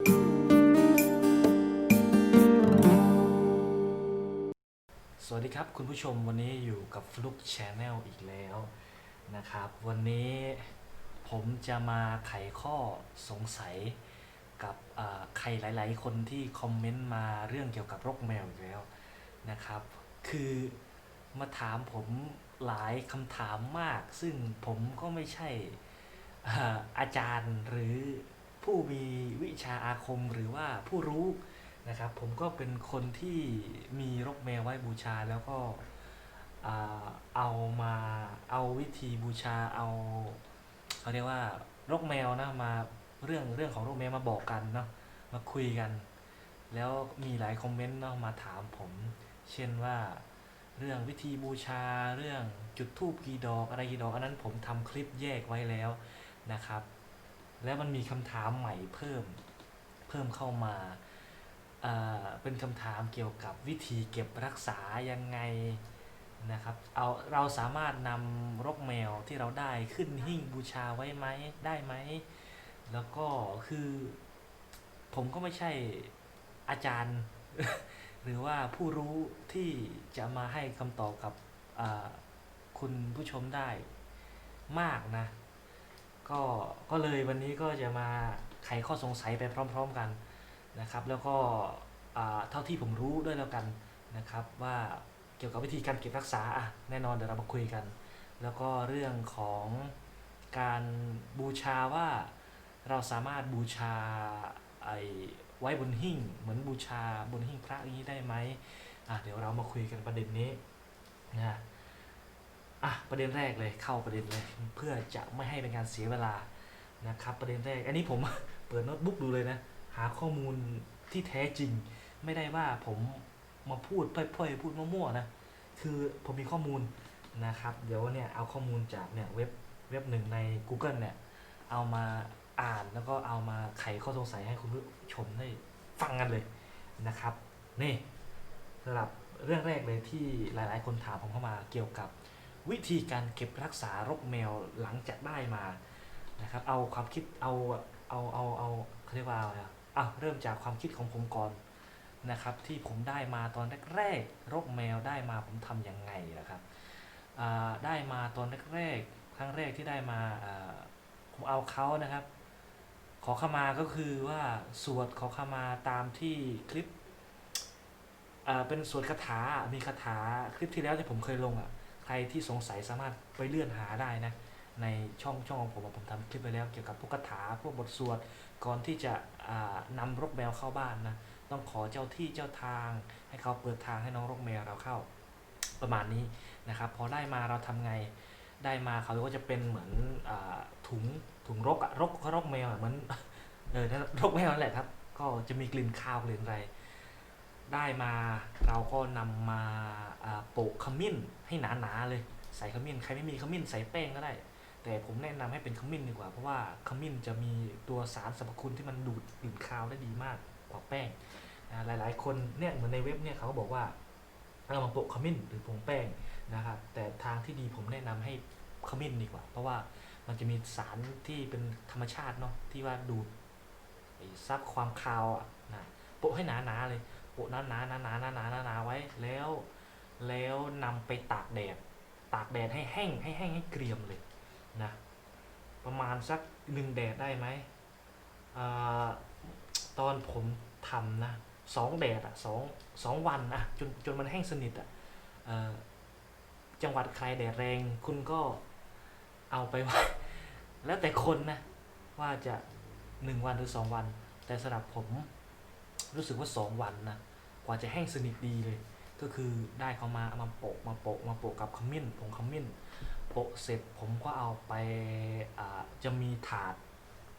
สวัสดีครับคุณผู้ชมวันนี้อยู่กับฟลุกชแนลอีกแล้วนะครับ วันนี้ผมจะมาไขข้อสงสัยกับอ่าใครหลาย ๆ คนที่คอมเมนต์มาเรื่องเกี่ยวกับโรคแมวอีกแล้วนะครับ คือมาถามผมหลายคำถามมาก ซึ่งผมก็ไม่ใช่อ่าอาจารย์หรือ ผู้มีวิชาอาคมหรือว่าผู้รู้นะครับ ผมก็เป็นคนที่มีรกแมวไว้บูชาแล้วก็เอามาเอาวิธีบูชาเอาเขาเรียกว่ารกแมวนะมาเรื่องเรื่องของรกแมวมาบอกกันเนาะมาคุยกัน แล้วมีหลายคอมเมนต์เนาะมาถามผม เช่นว่าเรื่องวิธีบูชาเรื่องจุดธูปกี่ดอกอะไรกี่ดอกอันนั้นผมทำคลิปแยกไว้แล้วนะครับ แล้วมันมีคำถามใหม่เพิ่มเพิ่มเข้ามาเอ่อเป็นคำถามเกี่ยวกับวิธีเก็บรักษายังไงนะครับ เอาเราสามารถนำรกแมวที่เราได้ขึ้นหิ้งบูชาไว้ไหมได้ไหม แล้วก็คือผมก็ไม่ใช่อาจารย์ หรือว่าผู้รู้ที่จะมาให้คำตอบกับคุณผู้ชมได้มากนะ ก็ก็เลยวันนี้ก็จะมาไขข้อสงสัยไปพร้อม ๆกันนะครับ แล้วก็เท่าที่ผมรู้ด้วยแล้วกันนะครับ ว่าเกี่ยวกับวิธีการเก็บรักษาอะแน่นอนเดี๋ยวเรามาคุยกัน แล้วก็เรื่องของการบูชาว่าเราสามารถบูชาไอ้ไว้บนหิ้งเหมือนบูชาบนหิ้งพระอย่างนี้ได้ไหมอะเดี๋ยวเรามาคุยกันประเด็นนี้นะ อะประเด็นแรกเลยเข้าประเด็นเลยเพื่อจะไม่ให้เป็นการเสียเวลานะครับประเด็นแรกอันนี้ผม เปิดโน้ตบุ๊กดูเลยนะ หาข้อมูลที่แท้จริง ไม่ได้ว่าผมมาพูดพ่อยๆพูดมั่วๆนะคือผมมีข้อมูลนะครับ เดี๋ยวเนี่ยเอาข้อมูลจากเนี่ยเว็บเว็บหนึ่งใน Google เนี่ยเอามาอ่านแล้วก็เอามาไขข้อสงสัยให้คุณผู้ชมได้ฟังกันเลยนะครับนี่สำหรับเรื่องแรกเลยที่หลายๆ คนถามผมเข้ามาเกี่ยวกับ วิธีการเก็บรักษารกแมวหลังจากได้มานะครับเอาความคิดเอาเอาเอาเอาเขาเรียกว่าอะไรอะอะเริ่มจากความคิดของผมก่อนนะครับ ที่ผมได้มาตอนแรกๆรกแมวได้มาผมทำยังไงนะครับได้มาตอนแรกๆครั้งแรกที่ได้มาผมเอาเขานะครับ ขอขมาก็คือว่าสวดขอขมาตามที่คลิปเป็นสวดคาถา มีคาถาคลิปที่แล้วที่ผมเคยลงอะ รที่สงสัยสามารถไปเลื่อนหาได้นะ ในช่องช่องของผมผมทำคลิปไปแล้วเกี่ยวกับพวกคาถาพวกบทสวดก่อนที่จะอ่านำรกแมวเข้าบ้านนะต้องขอเจ้าที่เจ้าทาง ให้เขาเปิดทางให้น้องรกแมวเราเข้าประมาณนี้นะครับ พอได้มาเราทำไงได้มาเขาก็จะเป็นเหมือนอถุงถุงรกอะรกรกแมวเหมือนเออรกแมวนั่นแหละครับ ก็จะมีกลิ่นคาวกลิ่นอะไร ได้มาเราก็นำมาอ่าโปะขมิ้นให้หนาๆเลยใส่ขมิ้นใครไม่มีขมิ้นใส่แป้งก็ได้ แต่ผมแนะนำให้เป็นขมิ้นดีกว่า เพราะว่าขมิ้นจะมีตัวสารสรรพคุณที่มันดูดกลิ่นคาวได้ดีมากกว่าแป้งหลายๆ คนเนี่ยเหมือนในเว็บเนี่ยเขาก็บอกว่าเอามาโปะขมิ้นหรือผงแป้งนะครับแต่ทางที่ดีผมแนะนำให้ขมิ้นดีกว่า เพราะว่ามันจะมีสารที่เป็นธรรมชาติเนาะที่ว่าดูดซับความคาวอะนะโปะให้หนาๆเลย โปะหนาๆหนาๆหนาๆหนาหนาๆไว้แล้ว แล้วนำไปตากแดด ตากแดดให้แห้งให้แห้งให้เกรียมเลยนะประมาณสักหนึ่งแดดได้ไหมอตอนผมทำนะสองแดดอะสองสองวันอะจนจนมันแห้งสนิทอะเอ่อจังหวัดใครแดดแรงคุณก็เอาไปไว้แล้วแต่คนนะว่าจะหนึ่งวันหรือสองวัน แต่สำหรับผมรู้สึกว่าสองวันนะ กว่าจะแห้งสนิทดีเลย ก็คือได้เขามาเอามาโปะมาโปะมาโปะกับขมิ้นผงขมิ้นโปะเสร็จผมก็เอาไปอ่าจะมีถาด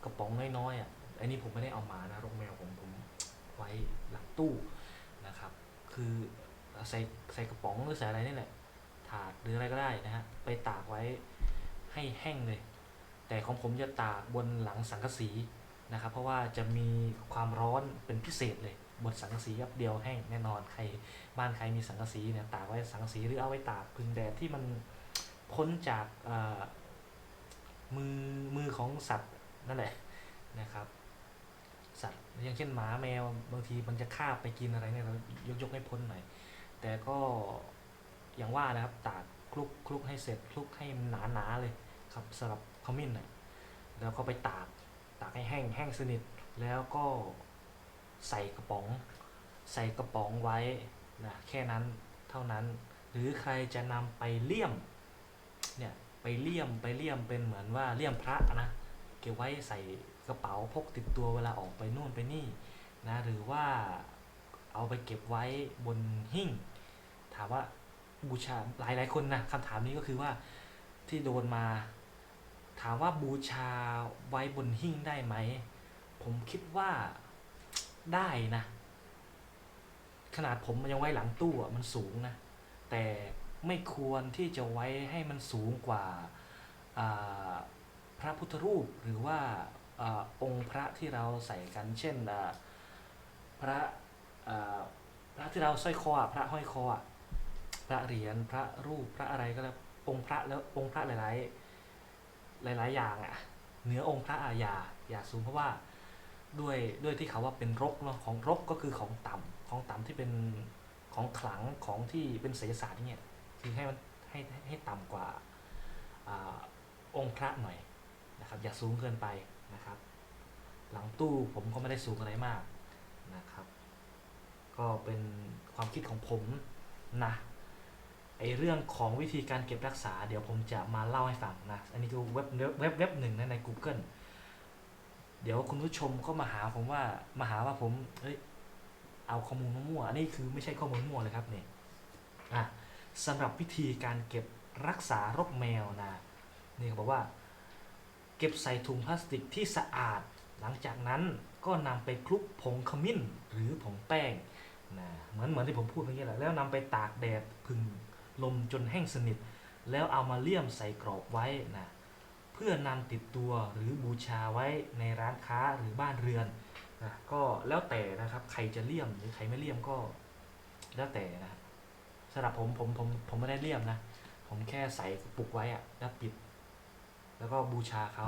กระป๋องน้อยๆอะอันนี้ผมไม่ได้เอามานะโรงแมวผมผมไว้หลังตู้นะครับ คือใส่ใส่กระป๋องหรือใส่อะไรนี่แหละถาดหรืออะไรก็ได้นะฮะไปตากไว้ให้แห้งเลย แต่ของผมจะตากบนหลังสังกะสีนะครับ เพราะว่าจะมีความร้อนเป็นพิเศษเลย บนสังกะสีแป๊บเดียวแห้งแน่นอนใครบ้านใครมีสังกะสีเนี่ยตากไว้สังกะสีหรือเอาไว้ตากพึ่งแดดที่มันพ้นจากมือมือของสัตว์นั่นแหละนะครับ สัตว์อย่างเช่นหมาแมวบางทีมันจะคาบไปกินอะไรเนี่ยเรายกยกให้พ้นหน่อยแต่ก็อย่างว่านะครับตากคลุกคลุกให้เสร็จคลุกให้มันหนาๆเลยครับสำหรับขมิ้นน่ะแล้วก็ไปตากตากให้แห้งแห้งสนิทแล้วก็ ใส่กระป๋อง ใส่กระป๋องไว้นะแค่นั้นเท่านั้น หรือใครจะนำไปเลี่ยมเนี่ยไปเลี่ยมไปเลี่ยมเป็นเหมือนว่าเลี่ยมพระนะเก็บไว้ใส่กระเป๋าพกติดตัวเวลาออกไปนู่นไปนี่นะหรือว่าเอาไปเก็บไว้บนหิ้งถามว่าบูชาหลายหลายคนนะคำถามนี้ก็คือว่าที่โดนมา ถามว่าบูชาไว้บนหิ้งได้ไหม ผมคิดว่า ได้นะ ขนาดผมมันยังไว้หลังตู้อะมันสูงนะ แต่ไม่ควรที่จะไว้ให้มันสูงกว่าพระพุทธรูปหรือว่าอองค์พระที่เราใส่กัน เช่นพระพระที่เราสร้อยคอพระห้อยคอพระเหรียญพระรูปพระอะไรก็แล้วองค์พระแล้วองค์พระหลาย ๆ หลาย ๆ อย่างอะเหนือองค์พระอาญาอย่าสูงเพราะว่า ด้วยด้วยที่เขาว่าเป็นรกเนาะของรกก็คือของต่ำของต่ำที่เป็นของขลังของที่เป็นศิลศาสตร์เนี่ยคือให้มันให้ให้ต่ำกว่าอองค์พระหน่อยนะครับ อย่าสูงเกินไปนะครับ หลังตู้ผมก็ไม่ได้สูงอะไรมากนะครับ ก็เป็นความคิดของผมนะไอเรื่องของวิธีการเก็บรักษา เดี๋ยวผมจะมาเล่าให้ฟังนะ อันนี้ก็เว็บเว็บเว็บเว็บหนึ่งนะใน Google เดี๋ยวคุณผู้ชมก็มาหาผมว่ามาหาว่าผมเอ้ยเอาข้อมูลมั่วๆอันนี้คือไม่ใช่ข้อมูลมั่วเลยครับเนี่ยอะสำหรับวิธีการเก็บรักษารกแมวนะนี่เขาบอกว่า เก็บใส่ถุงพลาสติกที่สะอาด หลังจากนั้นก็นำไปคลุกผงขมิ้นหรือผงแป้งนะเหมือนเหมือนที่ผมพูดเมื่อกี้แหละแล้วนำไปตากแดดพึ่งลมจนแห้งสนิท แล้วเอามาเลี่ยมใส่กรอบไว้นะ พื่อนำติดตัวหรือบูชาไว้ในร้านค้าหรือบ้านเรือนนะก็แล้วแต่นะครับใครจะเลี่ยมหรือใครไม่เลี่ยมก็ แล้วแต่นะสำหรับผมผมผมผมไม่ได้เลี่ยมนะ ผมแค่ใส่กระปุกไว้อะแล้วปิด แล้วก็บูชาเขา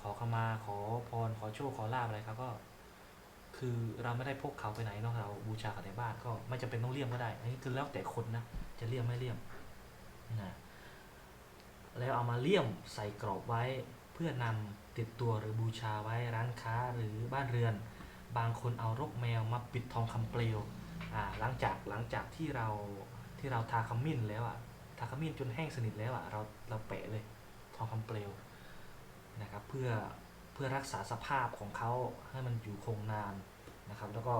ขอขมาขอพรขอโชคขอลาบอะไรเขาก็ คือเราไม่ได้พกเขาไปไหนนาะเราบูชากันในบ้านก็ไม่จำเป็นต้องเลี่ยมก็ได้อันนี้คือแล้วแต่คนนะจะเลี่ยมไม่เลี่ยมนะ แล้วเอามาเลี่ยมใส่กรอบไว้ เพื่อนำติดตัวหรือบูชาไว้ร้านค้าหรือบ้านเรือน บางคนเอารกแมวมาปิดทองคำเปลวหลังจากหลังจากที่เราที่เราทาขมิ้นแล้วอะทาขมิ้นจนแห้งสนิทแล้วอะเราเราแปะเลยทองคำเปลวนะครับเพื่อเพื่อรักษาสภาพของเขาให้มันอยู่คงนานนะครับ แล้วก็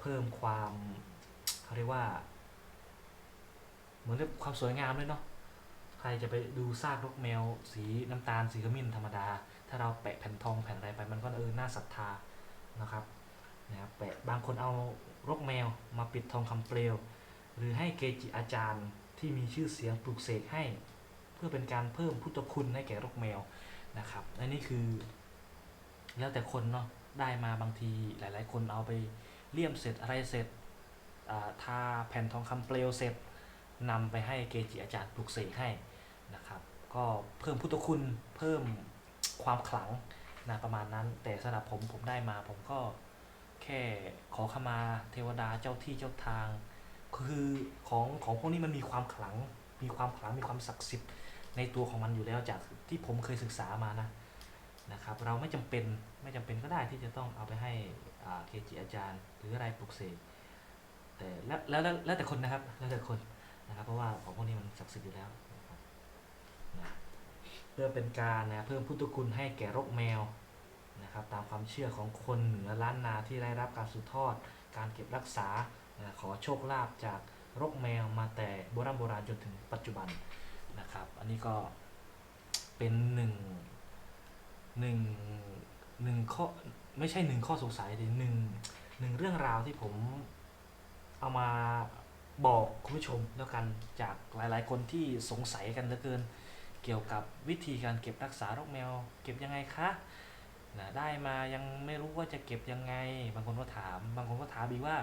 เพิ่มความเขาเรียกว่า เหมือนความสวยงามเลยเนาะ ใครจะไปดูซากนกแมว สีน้ำตาลสีขมิ้นธรรมดา ถ้าเราแปะแผ่นทองแผ่นอะไรไปมันก็เออน่าศรัทธานะครับนะครับแปะบางคนเอารกแมวมาปิดทองคำเปลว หรือให้เกจิอาจารย์ที่มีชื่อเสียงปลุกเสกให้ เพื่อเป็นการเพิ่มพุทธคุณให้แก่รกแมวนะครับอันนี้คือ แล้วแต่คนเนาะได้มาบางทีหลาย ๆ คนเอาไปเลี่ยมเสร็จอะไรเสร็จอ่าทาแผ่นทองคำเปลวเสร็จ นำไปให้เกจิอาจารย์ปลุกเสกให้นะครับก็เพิ่มพุทธคุณเพิ่มความขลังนะประมาณนั้น แต่สำหรับผมผมได้มาผมก็แค่ขอขมาเทวดาเจ้าที่เจ้าทาง คือของของพวกนี้มันมีความขลัง มีความขลังมีความศักดิ์สิทธิ์ในตัวของมันอยู่แล้วจากที่ผมเคยศึกษามานะนะครับ เราไม่จำเป็นไม่จำเป็นก็ได้ที่จะต้องเอาไปให้เกจิอาจารย์ หรืออะไรปลุกเสกแต่แล้วแล้วแล้วแต่คนนะครับแล้วแต่คน นะครับ เพราะว่าของพวกนี้มันศักดิ์สิทธิ์อยู่แล้วนะครับนะเพื่อเป็นการนะเพิ่มพุทธคุณให้แก่รกแมวนะครับ ตามความเชื่อของคนเหนือล้านนาที่ได้รับการสืบทอด การเก็บรักษานะขอโชคลาภจากรกแมวมาแต่โบราณโบราณจนถึงปัจจุบันนะครับ อันนี้ก็เป็นหนึ่งหนึ่งหนึ่งข้อไม่ใช่หนึ่งข้อสงสัยแต่หนึ่งหนึ่งเรื่องราวที่ผมเอามา บอกคุณผู้ชมแล้วกันจากหลายๆ คนที่สงสัยกันเหลือเกิน เกี่ยวกับวิธีการเก็บรักษาโรคแมว เก็บยังไงคะนะได้มายังไม่รู้ว่าจะเก็บยังไง บางคนก็ถาม บางคนก็ถามอีกว่า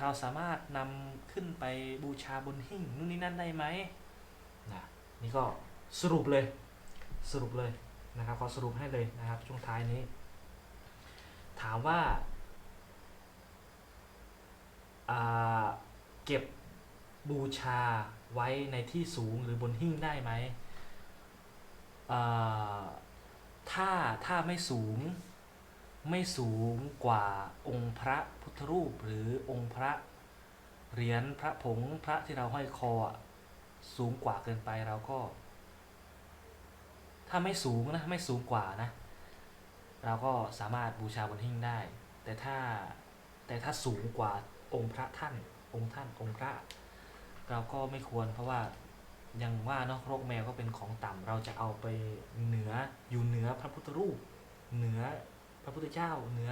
เราสามารถนำขึ้นไปบูชาบนหิ้งนู่นนี่นั่นได้ไหมนะนี่ก็สรุปเลยสรุปเลยนะครับขอสรุปให้เลยนะครับช่วงท้ายนี้ ถามว่าอ่า เก็บบูชาไว้ในที่สูงหรือบนหิ้งได้ไหม ถ้าถ้าไม่สูงไม่สูงกว่าองค์พระพุทธรูปหรือองค์พระเหรียญพระผงพระที่เราห้อยคอสูงกว่าเกินไปเราก็ ถ้าไม่สูงนะไม่สูงกว่านะ เราก็สามารถบูชาบนหิ้งได้ แต่ถ้าแต่ถ้าสูงกว่าองค์พระท่าน องค์ท่านองค์พระ เราก็ไม่ควร เพราะว่ายังว่าเนาะโรคแมวก็เป็นของต่ำเราจะเอาไปเหนืออยู่เหนือพระพุทธรูป เหนือพระพุทธเจ้าเหนือ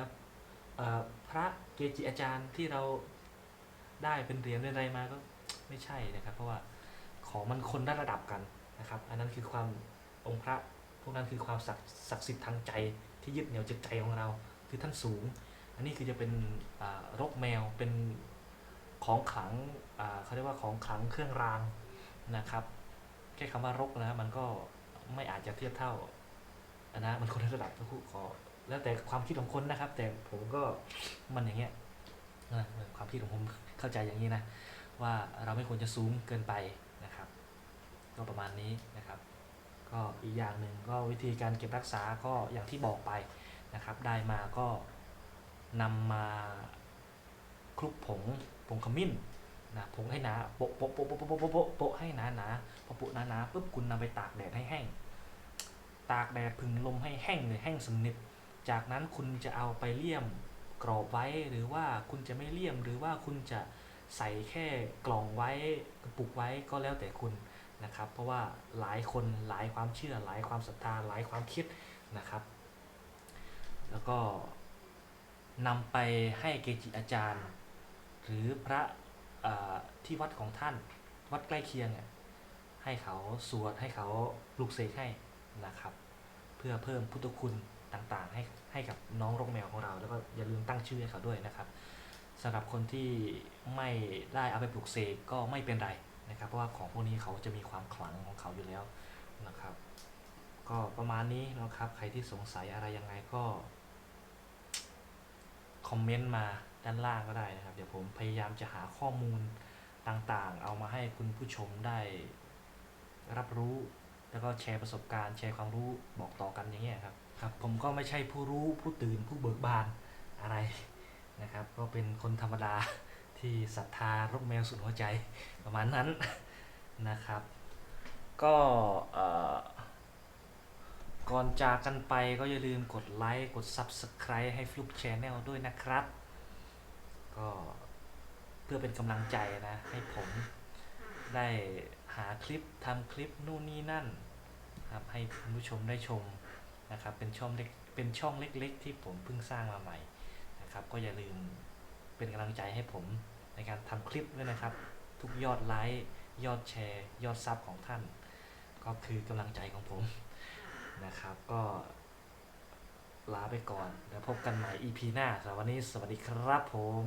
อพระเกจิอาจารย์ที่เราได้เป็นเหรียญอะไรมาก็ไม่ใช่นะครับ เพราะว่าของมันคนละระดับกันนะครับ อันนั้นคือความองค์พระพวกนั้นคือความศักดิ์สิทธิ์ทางใจที่ยึดเหนี่ยวจิตใจของเรา คือท่านสูง อันนี้คือจะเป็นรกแมวเป็น ของขลังเขาเรียกว่าของขลังเครื่องรางนะครับแค่คำว่ารกนะมันก็ไม่อาจจะเทียบเท่านะมันคนละระดับทั้งคู่ขอแล้วแต่ความคิดของคนนะครับ แต่ผมก็มันอย่างเงี้ยนะความคิดของผมเข้าใจอย่างนี้นะว่าเราไม่ควรจะสูงเกินไปนะครับ ก็ประมาณนี้นะครับ ก็อีกอย่างหนึ่งก็วิธีการเก็บรักษาก็อย่างที่บอกไปนะครับ ได้มาก็นำมาคลุกผง ผงขมิ้นนะผงให้หนาโปะโปะโปะโปะโปะโปะโปะให้หนาหนาพอปุนาหนาปุ๊บคุณนำไปตากแดดให้แห้ง ตากแดดพึงลมให้แห้งเลยแห้งสนิทจากนั้นคุณจะเอาไปเลี่ยมกรอบไว้หรือว่าคุณจะไม่เลี่ยมหรือว่าคุณจะใส่แค่กล่องไว้กระปุกไว้ก็แล้วแต่คุณนะครับ เพราะว่าหลายคนหลายความเชื่อหลายความศรัทธาหลายความคิดนะครับ แล้วก็นำไปให้เกจิอาจารย์ หรือพระที่วัดของท่านวัดใกล้เคียงเนี่ยให้เขาสวดให้เขาปลุกเสกให้นะครับ เพื่อเพิ่มพุทธคุณต่างๆ ให้ให้กับน้องรกแมวของเรา แล้วก็อย่าลืมตั้งชื่อให้เขาด้วยนะครับสำหรับคนที่ไม่ได้เอาไปปลุกเสกก็ไม่เป็นไรนะครับ เพราะว่าของพวกนี้เขาจะมีความขลังของเขาอยู่แล้วนะครับ ก็ประมาณนี้นะครับ ใครที่สงสัยอะไรยังไงก็คอมเมนต์มา ด้านล่างก็ได้นะครับ เดี๋ยวผมพยายามจะหาข้อมูลต่างๆ เอามาให้คุณผู้ชมได้รับรู้ แล้วก็แชร์ประสบการณ์ แชร์ความรู้บอกต่อกันอย่างเงี้ยครับครับ ผมก็ไม่ใช่ผู้รู้ผู้ตื่นผู้เบิกบานอะไรนะครับ ก็เป็นคนธรรมดาที่ศรัทธารกแมวสุดหัวใจประมาณนั้นนะครับ ก็ก่อนจากกันไปก็อย่าลืมกดไลค์ กด Subscribe ให้ฟลุกแช n แนลด้วยนะครับ ก็เพื่อเป็นกำลังใจนะ ให้ผมได้หาคลิปทำคลิปนู่นนี่นั่นครับให้คุณผู้ชมได้ชมนะครับ เป็นช่องเล็กเป็นช่องเล็ก ๆ ที่ผมเพิ่งสร้างมาใหม่นะครับ ก็อย่าลืมเป็นกำลังใจให้ผมในการทำคลิปด้วยนะครับ ทุกยอดไลค์ยอดแชร์ ยอดซับของท่าน ก็คือกำลังใจของผมนะครับ ก็ ลาไปก่อน แล้วพบกันใหม่ EP หน้าสำหรับวันนี้สวัสดีครับผม